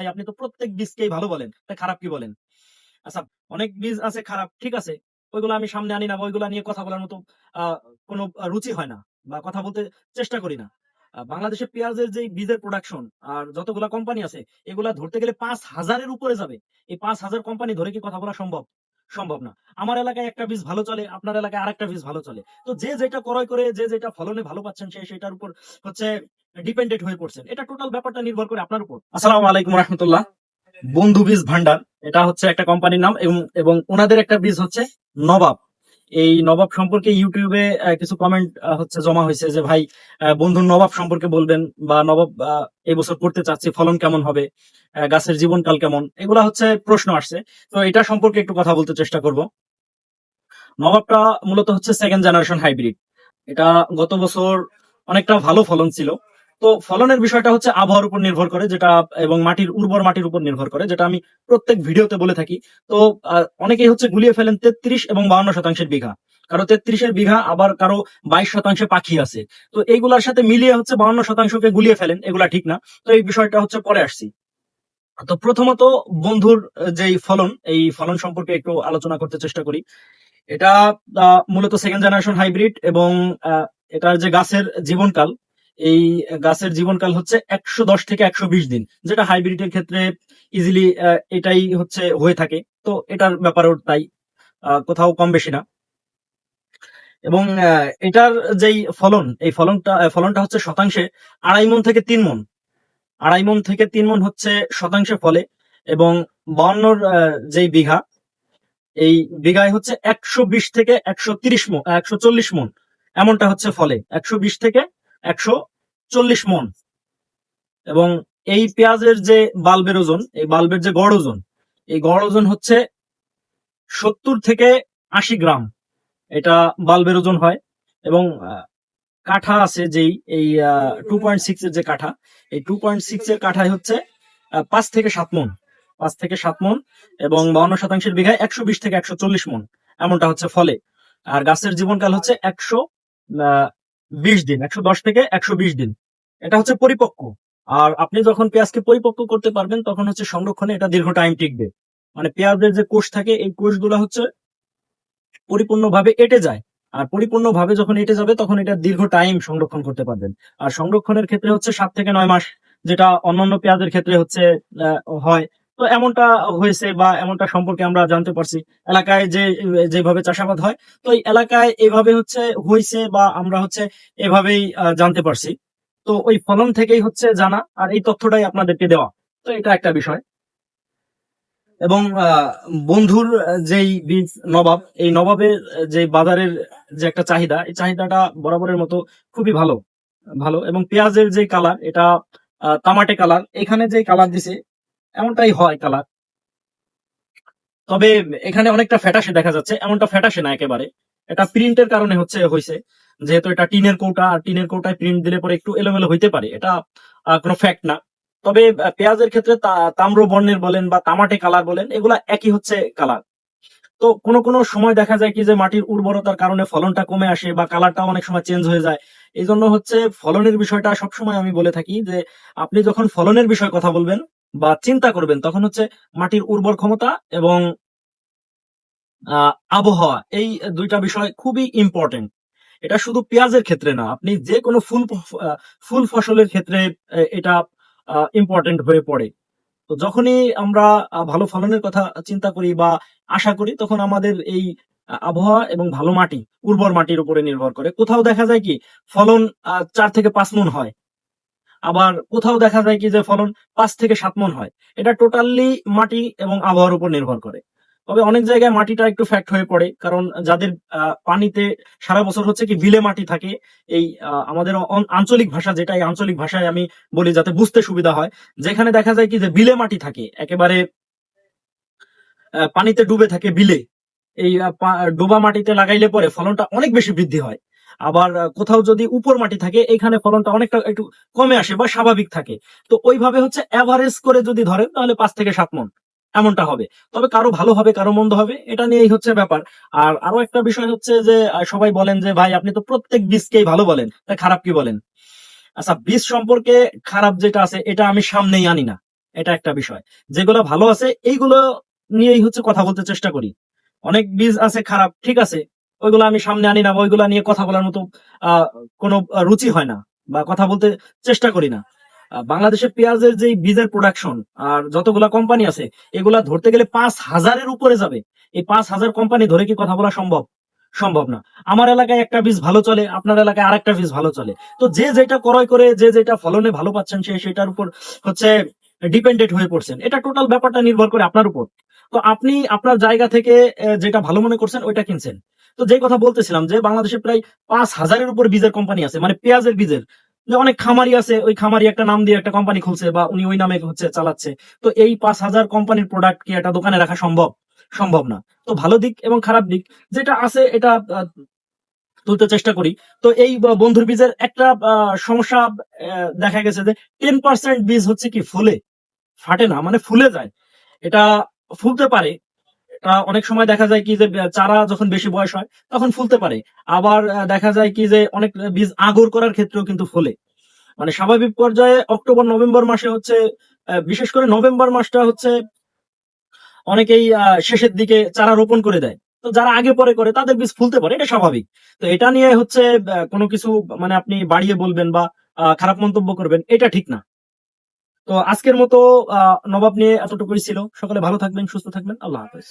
ভাই, আপনি তো প্রত্যেক বীজকেই ভালো বলেন। তাই খারাপ কি বলেন? আচ্ছা অনেক বীজ আছে খারাপ, ঠিক আছে। ওইগুলো আমি সামনে আনি না, বা ওইগুলো নিয়ে কথা বলার মতো কোনো রুচি হয় না, বা কথা বলতে চেষ্টা করি না। বাংলাদেশে পেঁয়াজের যে বীজের প্রোডাকশন আর যতগুলা কোম্পানি আছে, এগুলা ধরতে গেলে পাঁচ হাজারের উপরে যাবে। এই পাঁচ হাজার কোম্পানি ধরে কি কথা বলা সম্ভব? সম্ভব না। আমার এলাকায় একটা বীজ ভালো চলে, আপনার এলাকায় আরেকটা বীজ ভালো চলে। তো যে যেটা ক্রয় করে, যে যেটা ফলনে ভালো পাচ্ছেন, সে সেটার উপর হচ্ছে ডিপেন্ডেন্ট হয়ে পড়ছেন। এটা টোটাল ব্যাপারটা নির্ভর করে আপনার উপর। আসসালাম আলাইকুম রহমতুল্লাহ। বন্ধু বীজ ভান্ডার, এটা হচ্ছে একটা কোম্পানির নাম এবং এবং ওনাদের একটা বীজ হচ্ছে নবাব। এই নবাব সম্পর্কে ইউটিউবে কিছু কমেন্ট হচ্ছে জমা হয়েছে যে ভাই আহ, বন্ধুর নবাব সম্পর্কে বলবেন বা নবাব এই বছর করতে চাচ্ছি ফলন কেমন হবে? গাছের জীবনকাল কেমন? এগুলা হচ্ছে প্রশ্ন আসছে। তো এটা সম্পর্কে একটু কথা বলতে চেষ্টা করব। নবাবটা মূলত হচ্ছে সেকেন্ড জেনারেশন হাইব্রিড এটা গত বছর অনেকটা ভালো ফলন ছিল। তো ফলনের বিষয়টা হচ্ছে আবহাওয়ার উপর নির্ভর করে, যেটা, এবং মাটির, উর্বর মাটির উপর নির্ভর করে, যেটা আমি প্রত্যেক ভিডিওতে বলে থাকি। তো অনেকেই হচ্ছে গুলিয়ে ফেলেন তেত্রিশ এবং বাউন্ন শতাংশের বিঘা। কারও তেত্রিশের বিঘা, আবার কারও বাইশ শতাংশে পাখি আছে। তো এইগুলার সাথে মিলিয়ে হচ্ছে বাউন্ন শতাংশকে গুলিয়ে ফেলেন, এগুলা ঠিক না। তো এই বিষয়টা হচ্ছে পরে আসছি। তো প্রথমত বন্ধুর যেই ফলন, এই ফলন সম্পর্কে একটু আলোচনা করতে চেষ্টা করি। এটা মূলত সেকেন্ড জেনারেশন হাইব্রিড এবং এটার যে গাছের জীবনকাল এই গাছের জীবনকাল হচ্ছে একশো দশ থেকে একশো বিশ দিন, যেটা হাইব্রিডের ক্ষেত্রে ইজিলি এটাই হচ্ছে হয়ে থাকে। তো এটার ব্যাপারেও তাই কোথাও কম বেশি না। এবং এটার যেই ফলন, এই ফলনটা ফলনটা হচ্ছে শতাংশে আড়াই মন থেকে তিন মন আড়াই মন থেকে তিন মন হচ্ছে শতাংশে ফলে এবং বাউন্নর যেই বিঘা, এই বিঘায় হচ্ছে একশো বিশ থেকে একশো তিরিশ মন একশো চল্লিশ মন এমনটা হচ্ছে ফলে। একশো বিশ থেকে একশো চল্লিশ মন। এবং এই পেঁয়াজের যে বাল্বের ওজন, এই বাল্বের যে গড় ওজন, এই গড় ওজন হচ্ছে সত্তর থেকে আশি গ্রাম। এটা বাল্বের ওজন হয় এবং কাঠা আছে যেই, এই টু পয়েন্ট সিক্স এর যে কাঠা, এই টু পয়েন্ট সিক্স এর কাঠায় হচ্ছে পাঁচ থেকে সাত মন। পাঁচ থেকে সাত মন এবং বাউন্ন শতাংশের বিঘায় একশো বিশ থেকে একশো চল্লিশ মন। এমনটা হচ্ছে ফলে। আর গাছের জীবনকাল হচ্ছে একশো বিশ দিন, একশো দশ থেকে একশো বিশ দিন। এটা হচ্ছে পরিপক্ক। আর আপনি যখন পেঁয়াজকে পরিপক্ক করতে পারবেন, তখন হচ্ছে সংরক্ষণে এটা দীর্ঘ টাইম টিকবে। মানে পেঁয়াজের যে কোষ থাকে, এই কোষগুলো হচ্ছে পরিপূর্ণভাবে এটে যায়। আর পরিপূর্ণভাবে যখন এটে যাবে, তখন এটা দীর্ঘ টাইম সংরক্ষণ করতে পারবেন। আর সংরক্ষণের ক্ষেত্রে হচ্ছে সাত থেকে নয় মাস, যেটা অন্যান্য পেঁয়াজের ক্ষেত্রে হচ্ছে হয়। তো এমনটা হয়েছে বা এমনটা সম্পর্কে আমরা জানতে পারছি। এলাকায় যে, যেভাবে চাষাবাদ হয়, তো এলাকায় এভাবে হচ্ছে হয়েছে বা আমরা হচ্ছে এভাবেই জানতে পারছি। তো ওই ফলন থেকেই হচ্ছে জানা আর এই তথ্যটাই আপনাদেরকে দেওয়া। তো এটা একটা বিষয়। এবং বন্ধুর যেই বীজ নবাব, এই নবাবের যে বাজারের যে একটা চাহিদা, এই চাহিদাটা বরাবরের মতো খুবই ভালো ভালো। এবং পেঁয়াজের যে কালার, এটা তামাটে কালার, এখানে যে কালার দিছে, এমনটাই হয় কালার। তবে এখানে অনেকটা ফ্যাটাসে দেখা যাচ্ছে, এমনটা ফ্যাটাসে না একেবারে। এটা প্রিন্টের কারণে হচ্ছে হয়েছে যেহেতু এটা টিনের কৌটা, আর টিনের কৌটায় প্রিন্ট দিলে পরে একটু এলোমেলো হইতে পারে, এটা কোনো ফ্যাক্ট না। তবে পেঁয়াজের ক্ষেত্রে তাম্র বর্ণের বলেন বা তামাটে কালার বলেন, এগুলা একই হচ্ছে কালার তো কোনো কোনো সময় দেখা যায় কি যে মাটির উর্বরতার কারণে ফলনটা কমে আসে বা কালারটা অনেক সময় চেঞ্জ হয়ে যায়। এই জন্য হচ্ছে ফলনের বিষয়টা সবসময় আমি বলে থাকি যে, আপনি যখন ফলনের বিষয়ে কথা বলবেন বা চিন্তা করবেন, তখন হচ্ছে মাটির উর্বর ক্ষমতা এবং আবহাওয়া, এই দুইটা বিষয় খুবই ইম্পর্টেন্ট এটা শুধু পেঁয়াজের ক্ষেত্রে না, আপনি যে কোনো ফুল ফুল ফসলের ক্ষেত্রে এটা ইম্পর্টেন্ট হয়ে পড়ে। তো যখনই আমরা ভালো ফলনের কথা চিন্তা করি বা আশা করি, তখন আমাদের এই আবহাওয়া এবং ভালো মাটি, উর্বর মাটির উপরে নির্ভর করে। কোথাও দেখা যায় কি, ফলন চার থেকে পাঁচ মন হয়। আবার কোথাও দেখা যায় কি যে, ফলন পাঁচ থেকে সাত মন হয়। এটা টোটালি মাটি এবং আবহাওয়ার উপর নির্ভর করে। তবে অনেক জায়গায় মাটিটা একটু ফ্যাক্ট হয়ে পড়ে, কারণ যাদের পানিতে সারা বছর হচ্ছে কি বিলে মাটি থাকে, এই আমাদের আঞ্চলিক ভাষা যেটা, এই আঞ্চলিক ভাষায় আমি বলি যাতে বুঝতে সুবিধা হয়, যেখানে দেখা যায় কি যে বিলে মাটি থাকে, একেবারে পানিতে ডুবে থাকে বিলে, এই ডোবা মাটিতে লাগাইলে পরে ফলনটা অনেক বেশি বৃদ্ধি হয়। আবার কোথাও যদি উপর মাটি থাকে এখানে ফলনটা অনেকটা একটু কমে আসে বা স্বাভাবিক থাকে। তো ওইভাবে হচ্ছে অ্যাভারেজ করে যদি ধরেন, তাহলে পাঁচ থেকে সাত মন। এমনটা হবে। তবে কারও ভালো হবে কারও মন্দ হবে এটা নিয়েই হচ্ছে ব্যাপার। আর আরও একটা বিষয় হচ্ছে যে সবাই বলেন যে ভাই আপনি তো প্রত্যেক বীজকেই ভালো বলেন তা খারাপ কি বলেন? আচ্ছা বীজ সম্পর্কে খারাপ যেটা আছে এটা আমি সামনেই আনি না। এটা একটা বিষয়। যেগুলো ভালো আছে এইগুলো নিয়েই হচ্ছে কথা বলতে চেষ্টা করি। অনেক বীজ আছে খারাপ ঠিক আছে ওইগুলো আমি সামনে আনি না ওইগুলো নিয়ে কথা বলার মতো আহ, কোনো রুচি হয় না বা কথা বলতে চেষ্টা করি না। বাংলাদেশে পেঁয়াজের যে বীজের প্রোডাকশন আর যতগুলা কোম্পানি আছে, এগুলা ধরতে গেলে পাঁচ হাজারের উপরে যাবে। এই পাঁচ হাজার কোম্পানি ধরে কি কথা বলা সম্ভব? সম্ভব না। আমার এলাকায় একটা বীজ ভালো চলে, আপনার এলাকায় আরেকটা বীজ ভালো চলে। তো যে যেটা ক্রয় করে, যে যেটা ফলনে ভালো পাচ্ছেন, সে সেটার উপর হচ্ছে ডিপেন্ডেন্ট হয়ে পড়ছেন। এটা টোটাল ব্যাপারটা নির্ভর করে আপনার উপর। তো আপনি আপনার জায়গা থেকে যেটা ভালো মনে করছেন, ওইটা কিনছেন। তো যে কথা বলতেছিলাম যে, বাংলাদেশে প্রায় পাঁচ হাজারের উপর বীজের কোম্পানি আছে মানে পেঁয়াজের বীজের। যে অনেক খামারি আছে, ওই খামারি একটা নাম দিয়ে একটা কোম্পানি খুলছে বা উনি ওই নামে হচ্ছে চালাচ্ছে। তো এই পাঁচ হাজার কোম্পানির প্রোডাক্ট কি একটা দোকানে রাখা সম্ভব? সম্ভব না। তো ভালো দিক এবং খারাপ দিক, যেটা আছে এটা তুলতে চেষ্টা করি। তো এই বন্ধুর বীজের একটা সমস্যা দেখা গেছে যে টেন পার্সেন্ট বীজ হচ্ছে কি ফুলে, ফাটে না মানে ফুলে যায়। এটা ফুলতে পারে অনেক সময় দেখা যায় কি যে চারা যখন বেশি বয়স হয়, তখন ফুলতে পারে। আবার দেখা যায় কি যে, অনেক বীজ আগর করার ক্ষেত্রেও কিন্তু ফলে। মানে স্বাভাবিক পর্যায়ে অক্টোবর, নভেম্বর মাসে হচ্ছে বিশেষ করে নভেম্বর মাসটা হচ্ছে অনেকেই শেষের দিকে চারা রোপণ করে দেয়। তো যারা আগে পরে করে, তাদের বীজ ফুলতে পারে, এটা স্বাভাবিক। তো এটা নিয়ে হচ্ছে কোনো কিছু মানে আপনি বাড়িয়ে বলবেন বা খারাপ মন্তব্য করবেন, এটা ঠিক না। তো আজকের মতো নবাব নিয়ে এতটুকুই ছিল। সকলে ভালো থাকবেন, সুস্থ থাকবেন। আল্লাহ হাফেজ।